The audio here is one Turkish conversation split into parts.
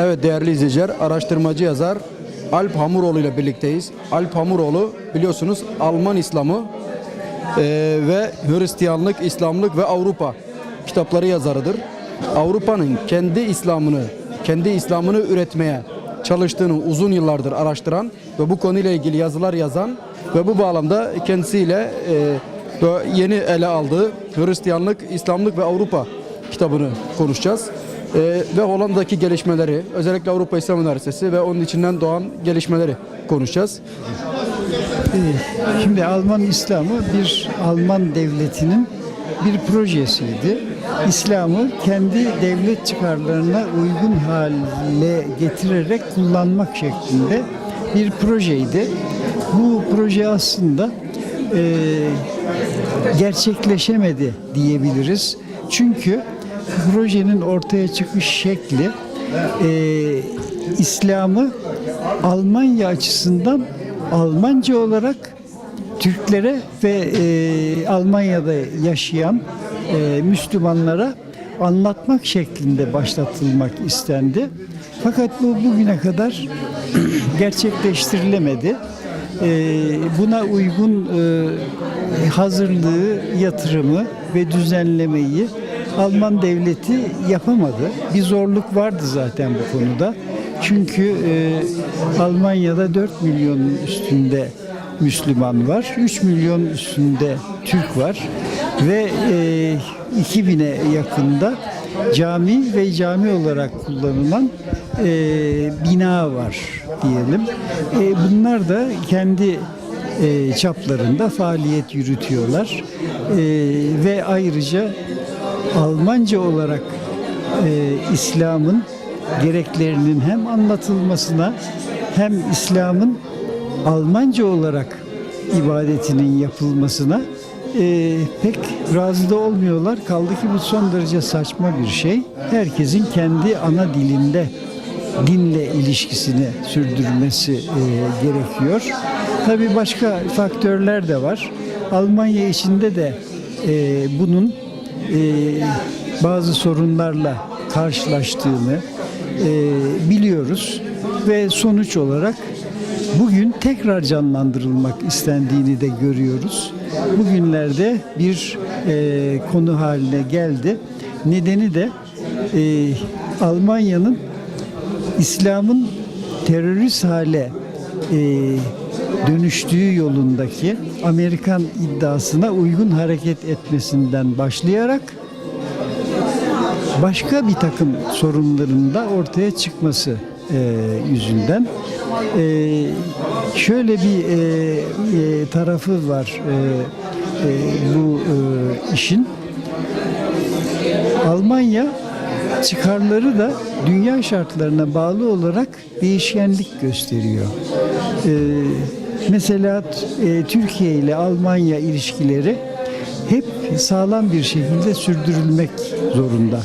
Evet değerli izleyiciler, araştırmacı yazar Alp Hamuroğlu ile birlikteyiz. Alp Hamuroğlu biliyorsunuz Alman İslamı eee, ve Hristiyanlık, İslamlık ve Avrupa kitapları yazarıdır. Avrupa'nın kendi İslam'ını, kendi İslam'ını üretmeye çalıştığını uzun yıllardır araştıran ve bu konuyla ilgili yazılar yazan ve bu bağlamda kendisiyle ve yeni ele aldığı Hristiyanlık, İslamlık ve Avrupa kitabını konuşacağız. Ee, ve Hollanda'daki gelişmeleri, özellikle Avrupa İslam Üniversitesi ve onun içinden doğan gelişmeleri konuşacağız. Şimdi Alman İslamı bir Alman devletinin bir projesiydi. İslam'ı kendi devlet çıkarlarına uygun hale getirerek kullanmak şeklinde bir projeydi. Bu proje aslında e, gerçekleşemedi diyebiliriz. Çünkü projenin ortaya çıkış şekli e, İslam'ı Almanya açısından Almanca olarak Türklere ve e, Almanya'da yaşayan e, Müslümanlara anlatmak şeklinde başlatılmak istendi. Fakat bu bugüne kadar gerçekleştirilemedi. E, buna uygun e, hazırlığı, yatırımı ve düzenlemeyi Alman devleti yapamadı. Bir zorluk vardı zaten bu konuda. Çünkü e, Almanya'da 4 milyonun üstünde Müslüman var. 3 milyon üstünde Türk var. Ve e, 2000'e yakında cami ve cami olarak kullanılan e, bina var diyelim. E, bunlar da kendi e, çaplarında faaliyet yürütüyorlar. E, ve ayrıca Almanca olarak e, İslam'ın gereklerinin hem anlatılmasına hem İslam'ın Almanca olarak ibadetinin yapılmasına e, pek razı da olmuyorlar. Kaldı ki bu son derece saçma bir şey. Herkesin kendi ana dilinde dinle ilişkisini sürdürmesi e, gerekiyor. Tabii başka faktörler de var. Almanya içinde de e, bunun e, bazı sorunlarla karşılaştığını e, biliyoruz ve sonuç olarak bugün tekrar canlandırılmak istendiğini de görüyoruz. Bugünlerde bir e, konu haline geldi. Nedeni de e, Almanya'nın İslam'ın terörist hale e, dönüştüğü yolundaki Amerikan iddiasına uygun hareket etmesinden başlayarak başka bir takım sorunların da ortaya çıkması e, yüzünden e, şöyle bir e, e, tarafı var e, e, bu e, işin Almanya çıkarları da dünya şartlarına bağlı olarak değişkenlik gösteriyor. Ee, mesela e, Türkiye ile Almanya ilişkileri hep sağlam bir şekilde sürdürülmek zorunda.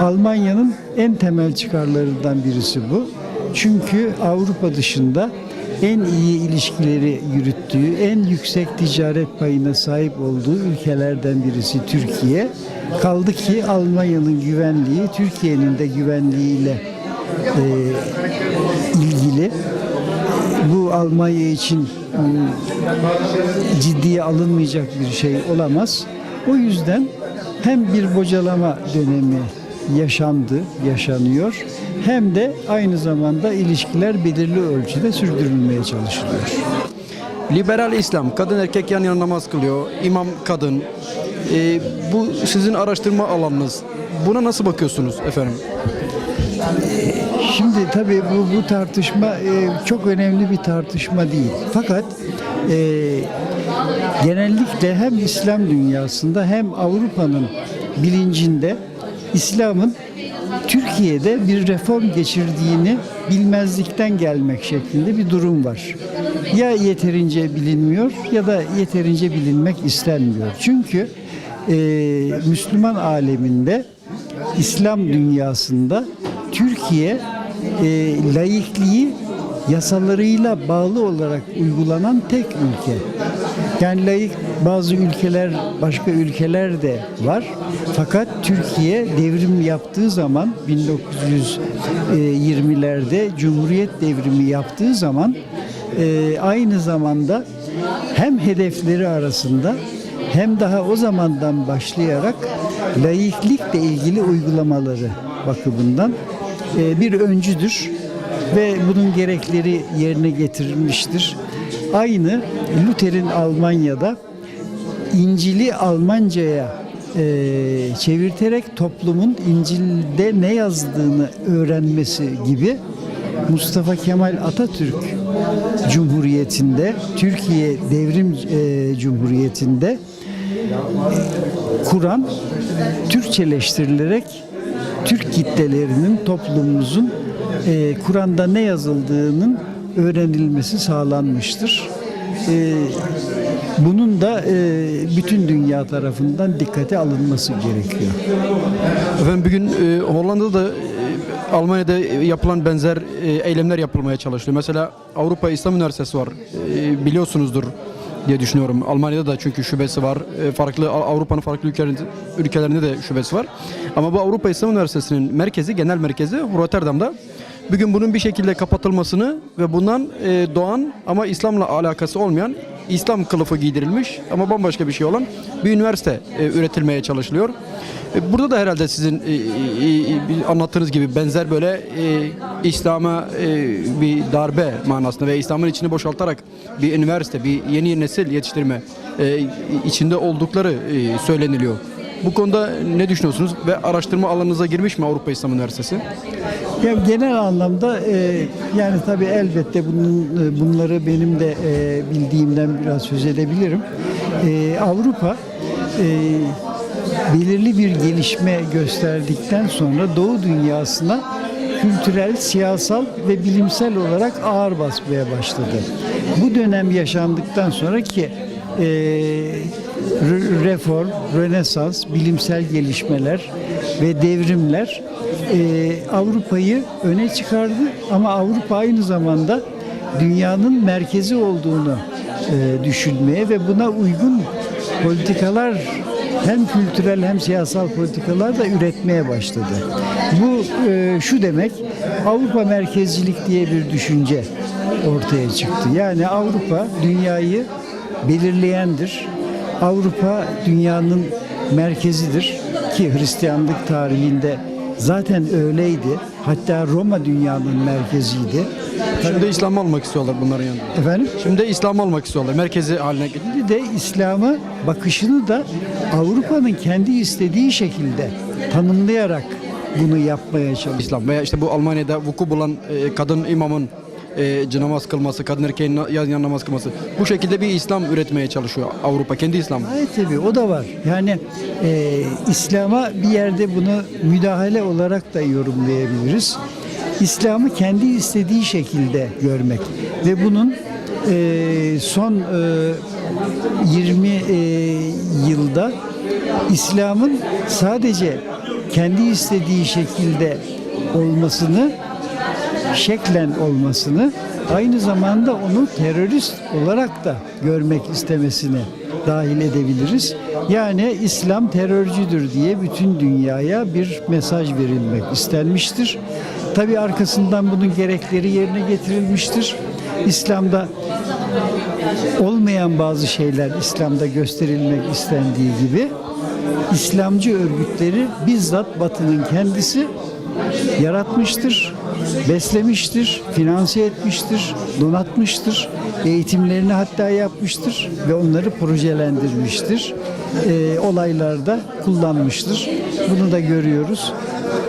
Almanya'nın en temel çıkarlarından birisi bu. Çünkü Avrupa dışında en iyi ilişkileri yürüttüğü, en yüksek ticaret payına sahip olduğu ülkelerden birisi Türkiye. Kaldı ki Almanya'nın güvenliği Türkiye'nin de güvenliğiyle e, ilgili. Bu Almanya için e, ciddiye alınmayacak bir şey olamaz. O yüzden hem bir bocalama dönemi yaşandı, yaşanıyor hem de aynı zamanda ilişkiler belirli ölçüde sürdürülmeye çalışılıyor. Liberal İslam, kadın erkek yan yana namaz kılıyor, imam kadın. Ee, bu sizin araştırma alanınız. Buna nasıl bakıyorsunuz efendim? Şimdi tabii bu, bu tartışma e, çok önemli bir tartışma değil. Fakat e, genellikle hem İslam dünyasında hem Avrupa'nın bilincinde İslam'ın Türkiye'de bir reform geçirdiğini bilmezlikten gelmek şeklinde bir durum var. Ya yeterince bilinmiyor ya da yeterince bilinmek istenmiyor. Çünkü e, Müslüman aleminde İslam dünyasında Türkiye e, laikliği yasalarıyla bağlı olarak uygulanan tek ülke. Yani laik bazı ülkeler, başka ülkeler de var. Fakat Türkiye devrim yaptığı zaman 1920'lerde Cumhuriyet devrimi yaptığı zaman e, aynı zamanda hem hedefleri arasında hem daha o zamandan başlayarak laiklikle ilgili uygulamaları bakımından e, bir öncüdür ve bunun gerekleri yerine getirilmiştir. Aynı Luther'in Almanya'da İncil'i Almanca'ya e, çevirterek toplumun İncil'de ne yazdığını öğrenmesi gibi Mustafa Kemal Atatürk Cumhuriyeti'nde, Türkiye Devrim e, Cumhuriyeti'nde Kur'an Türkçeleştirilerek Türk kitlelerinin, toplumumuzun e, Kur'an'da ne yazıldığının öğrenilmesi sağlanmıştır. E, bunun da e, bütün dünya tarafından dikkate alınması gerekiyor. Efendim bugün e, Hollanda'da da e, Almanya'da yapılan benzer e, eylemler yapılmaya çalışılıyor. Mesela Avrupa İslam Üniversitesi var. E, biliyorsunuzdur diye düşünüyorum. Almanya'da da çünkü şubesi var. E, farklı Avrupa'nın farklı ülkelerinde, ülkelerinde de şubesi var. Ama bu Avrupa İslam Üniversitesi'nin merkezi, genel merkezi Rotterdam'da. Bugün bunun bir şekilde kapatılmasını ve bundan e, doğan ama İslam'la alakası olmayan İslam kılıfı giydirilmiş ama bambaşka bir şey olan bir üniversite e, üretilmeye çalışılıyor. E, Burada da herhalde sizin e, e, e, anlattığınız gibi benzer böyle e, İslam'a e, bir darbe manasında ve İslam'ın içini boşaltarak bir üniversite, bir yeni nesil yetiştirme e, içinde oldukları e, söyleniliyor. Bu konuda ne düşünüyorsunuz ve araştırma alanınıza girmiş mi Avrupa İslam Üniversitesi? Ya genel anlamda e, yani tabii elbette bunun e, bunları benim de e, bildiğimden biraz söz edebilirim. E, Avrupa e, belirli bir gelişme gösterdikten sonra Doğu dünyasına kültürel, siyasal ve bilimsel olarak ağır basmaya başladı. Bu dönem yaşandıktan sonra ki e, reform, rönesans, bilimsel gelişmeler ve devrimler e, Avrupa'yı öne çıkardı ama Avrupa aynı zamanda dünyanın merkezi olduğunu e, düşünmeye ve buna uygun politikalar hem kültürel hem siyasal politikalar da üretmeye başladı. Bu e, şu demek Avrupa merkezcilik diye bir düşünce ortaya çıktı. Yani Avrupa dünyayı belirleyendir. Avrupa dünyanın merkezidir ki Hristiyanlık tarihinde zaten öyleydi. Hatta Roma dünyanın merkeziydi. Şimdi İslam almak istiyorlar bunların yanında. Efendim? Şimdi İslam almak istiyorlar. Merkezi haline getirdi. Şimdi de İslam'a bakışını da Avrupa'nın kendi istediği şekilde tanımlayarak bunu yapmaya çalışıyor. İslam veya işte bu Almanya'da vuku bulan e, kadın imamın e, namaz kılması, kadın erkeğin na- yan namaz kılması. Bu şekilde bir İslam üretmeye çalışıyor Avrupa, kendi İslam. Hayır tabii o da var. Yani e, İslam'a bir yerde bunu müdahale olarak da yorumlayabiliriz. İslam'ı kendi istediği şekilde görmek ve bunun e, son e, 20 e, yılda İslam'ın sadece kendi istediği şekilde olmasını şeklen olmasını aynı zamanda onu terörist olarak da görmek istemesini dahil edebiliriz. Yani İslam terörcüdür diye bütün dünyaya bir mesaj verilmek istenmiştir. Tabi arkasından bunun gerekleri yerine getirilmiştir. İslam'da olmayan bazı şeyler İslam'da gösterilmek istendiği gibi İslamcı örgütleri bizzat Batı'nın kendisi yaratmıştır, beslemiştir, finanse etmiştir, donatmıştır, eğitimlerini hatta yapmıştır ve onları projelendirmiştir. Ee, olaylarda kullanmıştır. Bunu da görüyoruz.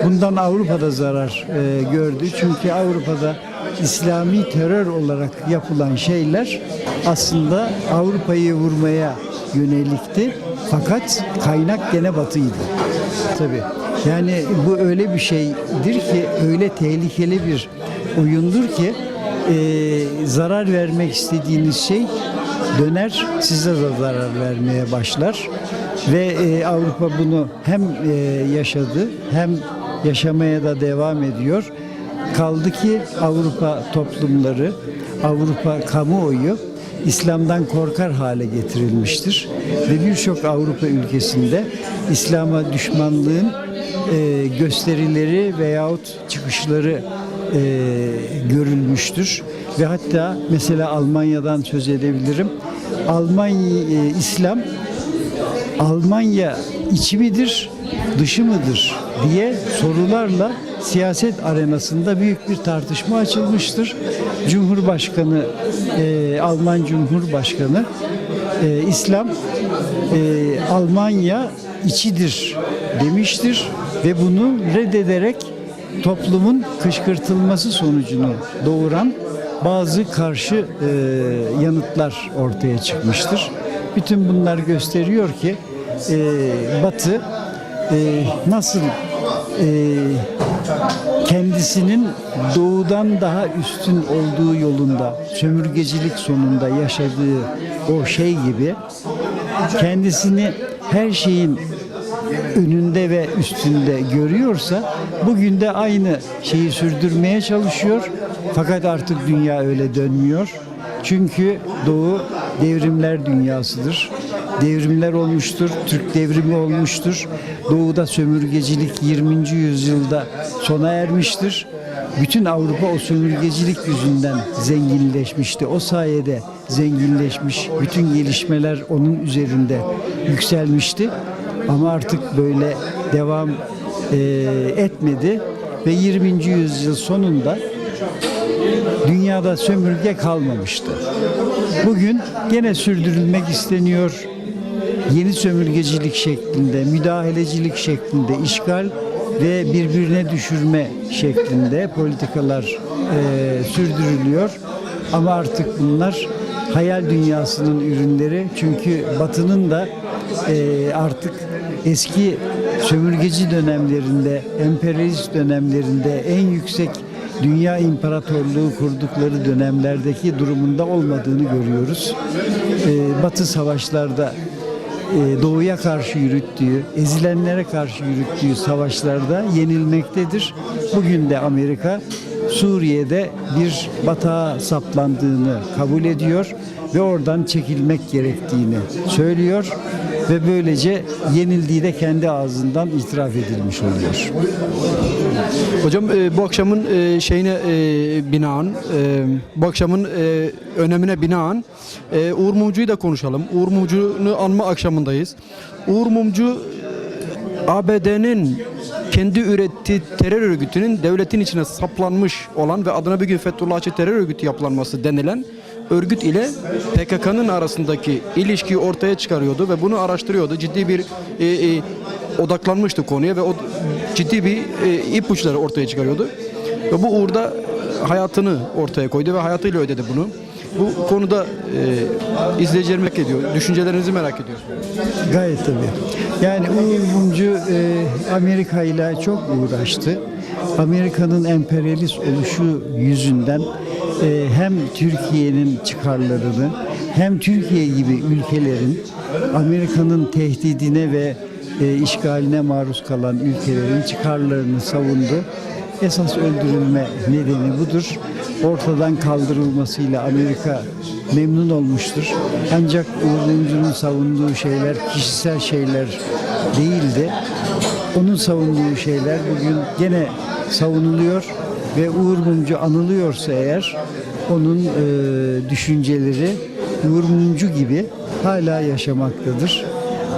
Bundan Avrupa'da zarar e, gördü. Çünkü Avrupa'da İslami terör olarak yapılan şeyler aslında Avrupa'yı vurmaya yönelikti. Fakat kaynak gene batıydı. Tabii. Yani bu öyle bir şeydir ki, öyle tehlikeli bir oyundur ki e, zarar vermek istediğiniz şey döner size de zarar vermeye başlar. Ve e, Avrupa bunu hem e, yaşadı hem yaşamaya da devam ediyor. Kaldı ki Avrupa toplumları, Avrupa kamuoyu İslam'dan korkar hale getirilmiştir. Ve birçok Avrupa ülkesinde İslam'a düşmanlığın e, gösterileri veyahut çıkışları e, görülmüştür. Ve hatta mesela Almanya'dan söz edebilirim. Almanya e, İslam Almanya içi midir, dışı mıdır diye sorularla siyaset arenasında büyük bir tartışma açılmıştır. Cumhurbaşkanı, e, Alman Cumhurbaşkanı e, İslam e, Almanya içidir demiştir ve bunu reddederek toplumun kışkırtılması sonucunu doğuran bazı karşı e, yanıtlar ortaya çıkmıştır. Bütün bunlar gösteriyor ki e, Batı e, nasıl e, kendisinin doğudan daha üstün olduğu yolunda sömürgecilik sonunda yaşadığı o şey gibi kendisini her şeyin önünde ve üstünde görüyorsa bugün de aynı şeyi sürdürmeye çalışıyor. Fakat artık dünya öyle dönmüyor. Çünkü Doğu devrimler dünyasıdır. Devrimler olmuştur, Türk devrimi olmuştur. Doğuda sömürgecilik 20. yüzyılda sona ermiştir. Bütün Avrupa o sömürgecilik yüzünden zenginleşmişti. O sayede zenginleşmiş. Bütün gelişmeler onun üzerinde yükselmişti. Ama artık böyle devam e, etmedi ve 20. yüzyıl sonunda dünyada sömürge kalmamıştı. Bugün gene sürdürülmek isteniyor. Yeni sömürgecilik şeklinde, müdahalecilik şeklinde işgal ve birbirine düşürme şeklinde politikalar e, sürdürülüyor. Ama artık bunlar hayal dünyasının ürünleri. Çünkü Batı'nın da e, artık eski sömürgeci dönemlerinde, emperyalist dönemlerinde en yüksek dünya imparatorluğu kurdukları dönemlerdeki durumunda olmadığını görüyoruz. Ee, Batı savaşlarda e, doğuya karşı yürüttüğü, ezilenlere karşı yürüttüğü savaşlarda yenilmektedir. Bugün de Amerika Suriye'de bir batağa saplandığını kabul ediyor ve oradan çekilmek gerektiğini söylüyor ve böylece yenildiği de kendi ağzından itiraf edilmiş oluyor. Hocam e, bu akşamın e, şeyine e, binaen, e, bu akşamın e, önemine binaen e, Uğur Mumcu'yu da konuşalım. Uğur Mumcu'nu anma akşamındayız. Uğur Mumcu ABD'nin kendi ürettiği terör örgütünün devletin içine saplanmış olan ve adına bir gün Fethullahçı terör örgütü yapılanması denilen örgüt ile PKK'nın arasındaki ilişkiyi ortaya çıkarıyordu ve bunu araştırıyordu. Ciddi bir e, e, odaklanmıştı konuya ve o ciddi bir e, ipuçları ortaya çıkarıyordu. Ve bu uğurda hayatını ortaya koydu ve hayatıyla ödedi bunu. Bu konuda e, izleyiciler merak ediyor. Düşüncelerinizi merak ediyor. Gayet tabii. Yani Uğur Mumcu e, Amerika ile çok uğraştı. Amerika'nın emperyalist oluşu yüzünden e, hem Türkiye'nin çıkarlarını hem Türkiye gibi ülkelerin Amerika'nın tehdidine ve e, işgaline maruz kalan ülkelerin çıkarlarını savundu. Esas öldürülme nedeni budur. Ortadan kaldırılmasıyla Amerika memnun olmuştur. Ancak Uğur Mumcu'nun savunduğu şeyler kişisel şeyler değildi. Onun savunduğu şeyler bugün gene savunuluyor ve Uğur Mumcu anılıyorsa eğer onun e, düşünceleri Uğur Mumcu gibi hala yaşamaktadır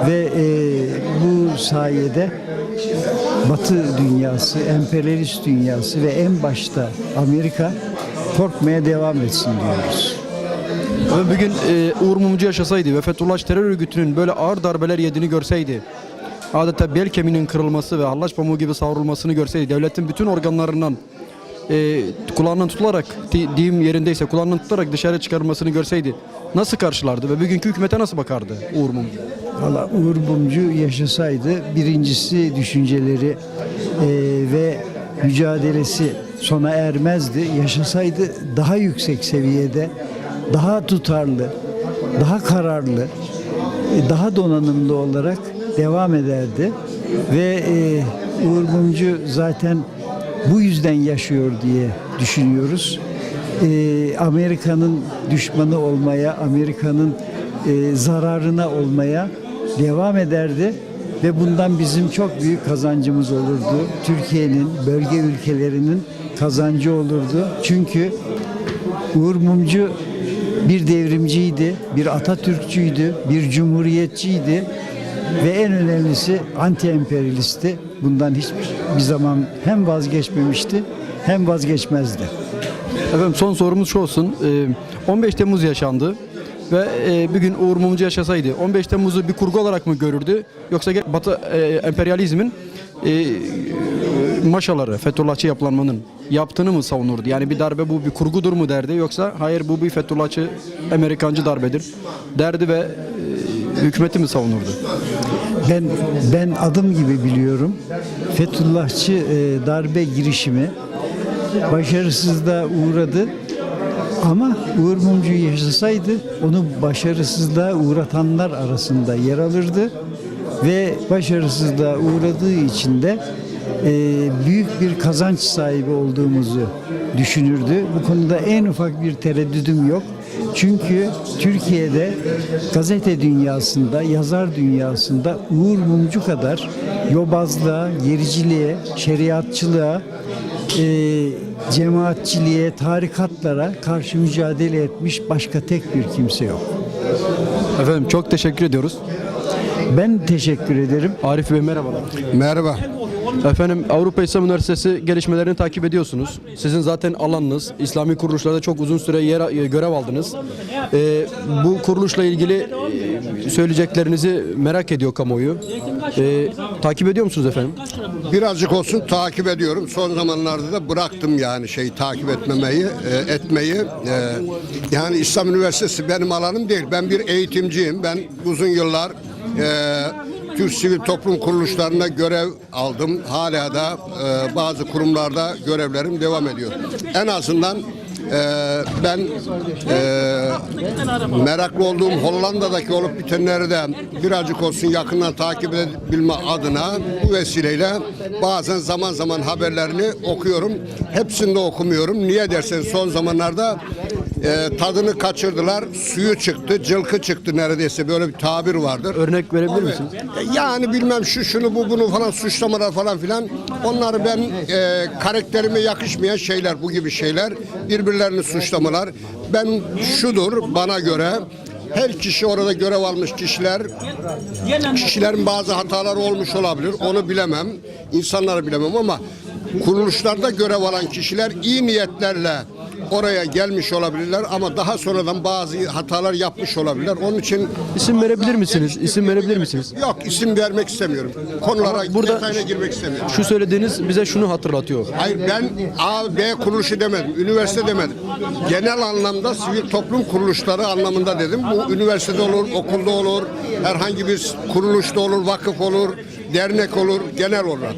ve e, bu sayede Batı dünyası, emperyalist dünyası ve en başta Amerika korkmaya devam etsin diyoruz. Bugün e, Uğur Mumcu yaşasaydı ve Fethullah terör örgütünün böyle ağır darbeler yediğini görseydi, adeta bel kemiğinin kırılması ve hallaç pamuğu gibi savrulmasını görseydi, devletin bütün organlarından e, kulağından tutularak, deyim yerindeyse kulağından tutarak dışarı çıkarılmasını görseydi nasıl karşılardı ve bugünkü hükümete nasıl bakardı Uğur Mumcu? Valla Uğur Mumcu yaşasaydı birincisi düşünceleri e, ve mücadelesi sona ermezdi. Yaşasaydı daha yüksek seviyede, daha tutarlı, daha kararlı, e, daha donanımlı olarak devam ederdi. Ve e, Uğur Mumcu zaten bu yüzden yaşıyor diye düşünüyoruz. e, Amerika'nın düşmanı olmaya, Amerika'nın e, zararına olmaya devam ederdi ve bundan bizim çok büyük kazancımız olurdu. Türkiye'nin, bölge ülkelerinin kazancı olurdu. Çünkü Uğur Mumcu bir devrimciydi, bir Atatürkçüydü, bir cumhuriyetçiydi ve en önemlisi anti-emperyalisti. Bundan hiçbir zaman hem vazgeçmemişti hem vazgeçmezdi. Efendim son sorumuz şu olsun. Ee, 15 Temmuz yaşandı ve e, bir gün Uğur Mumcu yaşasaydı 15 Temmuz'u bir kurgu olarak mı görürdü yoksa Batı e, emperyalizmin e, maşaları, Fethullahçı yapılanmanın yaptığını mı savunurdu? Yani bir darbe bu bir kurgudur mu derdi yoksa hayır bu bir Fethullahçı Amerikancı darbedir derdi ve hükümeti mi savunurdu? Ben ben adım gibi biliyorum. Fethullahçı e, darbe girişimi başarısızlığa uğradı. Ama Uğur Mumcu yaşasaydı onu başarısızlığa uğratanlar arasında yer alırdı ve başarısızlığa uğradığı için de e, büyük bir kazanç sahibi olduğumuzu düşünürdü. Bu konuda en ufak bir tereddüdüm yok. Çünkü Türkiye'de gazete dünyasında, yazar dünyasında Uğur Mumcu kadar yobazlığa, gericiliğe, şeriatçılığa, e, cemaatçiliğe, tarikatlara karşı mücadele etmiş başka tek bir kimse yok. Efendim çok teşekkür ediyoruz. Ben teşekkür ederim. Arif Bey merhabalar. Merhaba. Efendim Avrupa İslam Üniversitesi gelişmelerini takip ediyorsunuz. Sizin zaten alanınız. İslami kuruluşlarda çok uzun süre yer, e, görev aldınız. Ee, bu kuruluşla ilgili e, söyleyeceklerinizi merak ediyor kamuoyu. Ee, takip ediyor musunuz efendim? Birazcık olsun takip ediyorum. Son zamanlarda da bıraktım yani şey takip etmemeyi, e, etmeyi. E, yani İslam Üniversitesi benim alanım değil. Ben bir eğitimciyim. Ben uzun yıllar e, Türk sivil toplum kuruluşlarında görev aldım. Hala da e, bazı kurumlarda görevlerim devam ediyor. En azından e, ben e, meraklı olduğum Hollanda'daki olup bitenleri de birazcık olsun yakından takip edebilme adına bu vesileyle bazen zaman zaman haberlerini okuyorum. Hepsini de okumuyorum. Niye dersen son zamanlarda e, tadını kaçırdılar. Suyu çıktı, cılkı çıktı neredeyse böyle bir tabir vardır. Örnek verebilir misiniz? Yani bilmem şu şunu bu bunu falan suçlamalar falan filan. Onları ben e, karakterime yakışmayan şeyler bu gibi şeyler. Birbirlerini suçlamalar. Ben şudur bana göre her kişi orada görev almış kişiler kişilerin bazı hataları olmuş olabilir. Onu bilemem. İnsanları bilemem ama kuruluşlarda görev alan kişiler iyi niyetlerle oraya gelmiş olabilirler ama daha sonradan bazı hatalar yapmış olabilirler. Onun için İsim verebilir misiniz? İsim verebilir misiniz? Yok isim vermek istemiyorum. Konulara Ama burada- detayına girmek istemiyorum. Şu söylediğiniz bize şunu hatırlatıyor. Hayır ben A, B kuruluşu demedim. Üniversite demedim. Genel anlamda sivil toplum kuruluşları anlamında dedim. Bu üniversitede olur, okulda olur, herhangi bir kuruluşta olur, vakıf olur, dernek olur, genel olarak.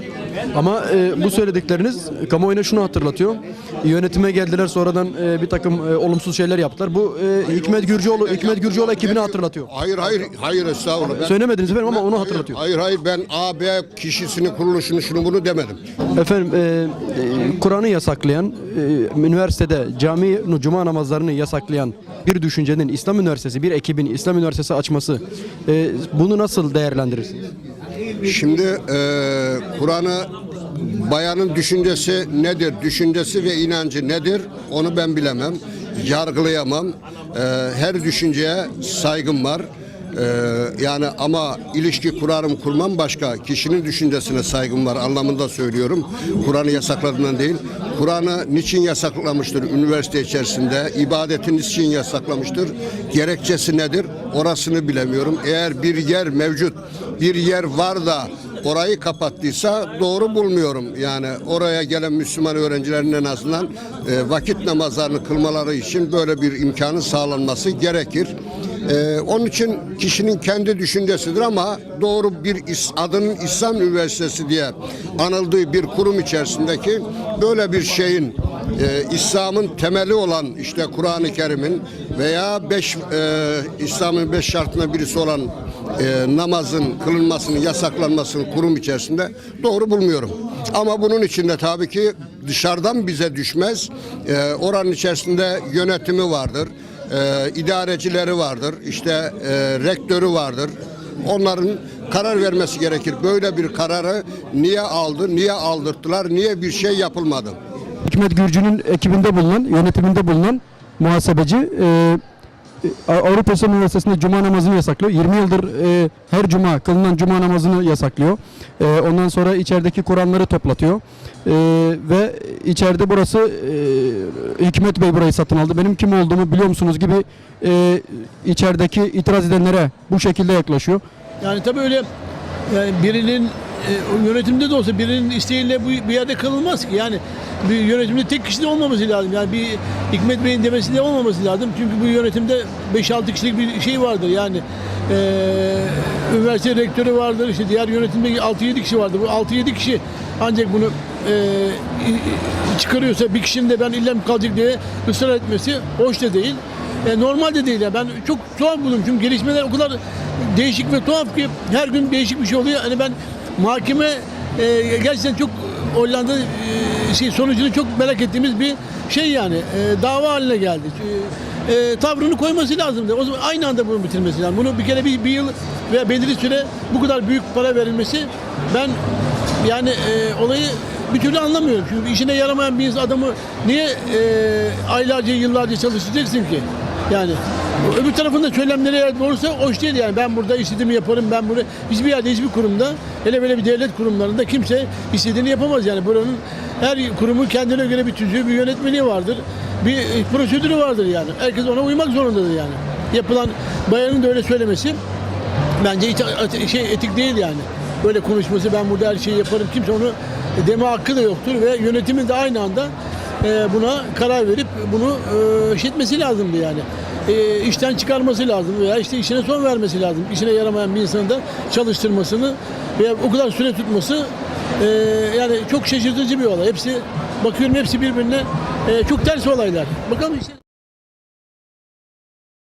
Ama e, bu söyledikleriniz kamuoyuna şunu hatırlatıyor. Yönetime geldiler sonradan e, bir takım e, olumsuz şeyler yaptılar. Bu e, Hikmet Gürcüoğlu Hikmet Gürcüoğlu ekibini hatırlatıyor. Hayır hayır hayır estağfurullah. Ben, Söylemediniz efendim ama onu hatırlatıyor. hayır hayır ben A, B kişisini, kuruluşunu şunu bunu demedim. Efendim e, e, Kur'an'ı yasaklayan, e, üniversitede cami cuma namazlarını yasaklayan bir düşüncenin İslam Üniversitesi, bir ekibin İslam Üniversitesi açması e, bunu nasıl değerlendirirsiniz? Şimdi e, Kur'an'ı bayanın düşüncesi nedir, düşüncesi ve inancı nedir onu ben bilemem, yargılayamam. E, her düşünceye saygım var. E, yani ama ilişki kurarım kurmam başka. Kişinin düşüncesine saygım var anlamında söylüyorum. Kur'an'ı yasakladığından değil. Kur'an'ı niçin yasaklamıştır üniversite içerisinde? İbadeti niçin yasaklamıştır? Gerekçesi nedir? Orasını bilemiyorum. Eğer bir yer mevcut, bir yer var da orayı kapattıysa doğru bulmuyorum. Yani oraya gelen Müslüman öğrencilerin en azından e, vakit namazlarını kılmaları için böyle bir imkanın sağlanması gerekir. E, onun için kişinin kendi düşüncesidir ama doğru bir adının İslam Üniversitesi diye anıldığı bir kurum içerisindeki böyle bir şeyin e, İslam'ın temeli olan işte Kur'an-ı Kerim'in veya e, İslam'ın beş şartına birisi olan e, namazın kılınmasının yasaklanmasını kurum içerisinde doğru bulmuyorum. Ama bunun içinde tabii ki dışarıdan bize düşmez. Ee, oranın içerisinde yönetimi vardır, e, idarecileri vardır, işte e, rektörü vardır. Onların karar vermesi gerekir. Böyle bir kararı niye aldı, niye aldırttılar, niye bir şey yapılmadı? Hikmet Gürcü'nün ekibinde bulunan, yönetiminde bulunan muhasebeci e, Avrupa İslam Üniversitesi'nde cuma namazını yasaklıyor. 20 yıldır e, her cuma kılınan cuma namazını yasaklıyor. E, ondan sonra içerideki Kur'anları toplatıyor. E, ve içeride burası e, Hikmet Bey burayı satın aldı. Benim kim olduğumu biliyor musunuz gibi e, içerideki itiraz edenlere bu şekilde yaklaşıyor. Yani tabii öyle yani birinin e, yönetimde de olsa birinin isteğiyle bu bir yerde kalınmaz ki. Yani bir yönetimde tek kişi de olmaması lazım. Yani bir Hikmet Bey'in demesi de olmaması lazım. Çünkü bu yönetimde 5-6 kişilik bir şey vardır. Yani e, üniversite rektörü vardır. işte diğer yönetimde 6-7 kişi vardır. Bu 6-7 kişi ancak bunu e, çıkarıyorsa bir kişinin de ben illa mı kalacak diye ısrar etmesi hoş da değil. E, normal de değil. Yani. Ben çok tuhaf buldum. Çünkü gelişmeler o kadar değişik ve tuhaf ki her gün değişik bir şey oluyor. Hani ben mahkeme e, gerçekten çok Hollanda e, şey sonucunu çok merak ettiğimiz bir şey yani. E, dava haline geldi. E, e, tavrını koyması lazımdı. O zaman aynı anda bunu bitirmesi lazım. Bunu bir kere bir, bir yıl veya belirli süre bu kadar büyük para verilmesi ben yani e, olayı bir türlü anlamıyorum. Çünkü işine yaramayan bir adamı niye e, aylarca, yıllarca çalıştıracaksın ki? Yani öbür tarafında söylemleri eğer doğrusa hoş değil yani. Ben burada istediğimi yaparım. Ben burada hiçbir yerde, hiçbir kurumda hele böyle bir devlet kurumlarında kimse istediğini yapamaz yani. Buranın her kurumun kendine göre bir tüzüğü, bir yönetmeliği vardır. Bir e, prosedürü vardır yani. Herkes ona uymak zorundadır yani. Yapılan bayanın da öyle söylemesi bence hiç şey etik değil yani. Böyle konuşması ben burada her şeyi yaparım. Kimse onu deme hakkı da yoktur ve yönetimin de aynı anda e, buna karar verip bunu e, şey etmesi lazımdı yani. E, işten çıkarması lazım veya işte işine son vermesi lazım. İşine yaramayan bir insanı da çalıştırmasını veya o kadar süre tutması e, yani çok şaşırtıcı bir olay. Hepsi bakıyorum hepsi birbirine e, çok ters olaylar. Bakalım işte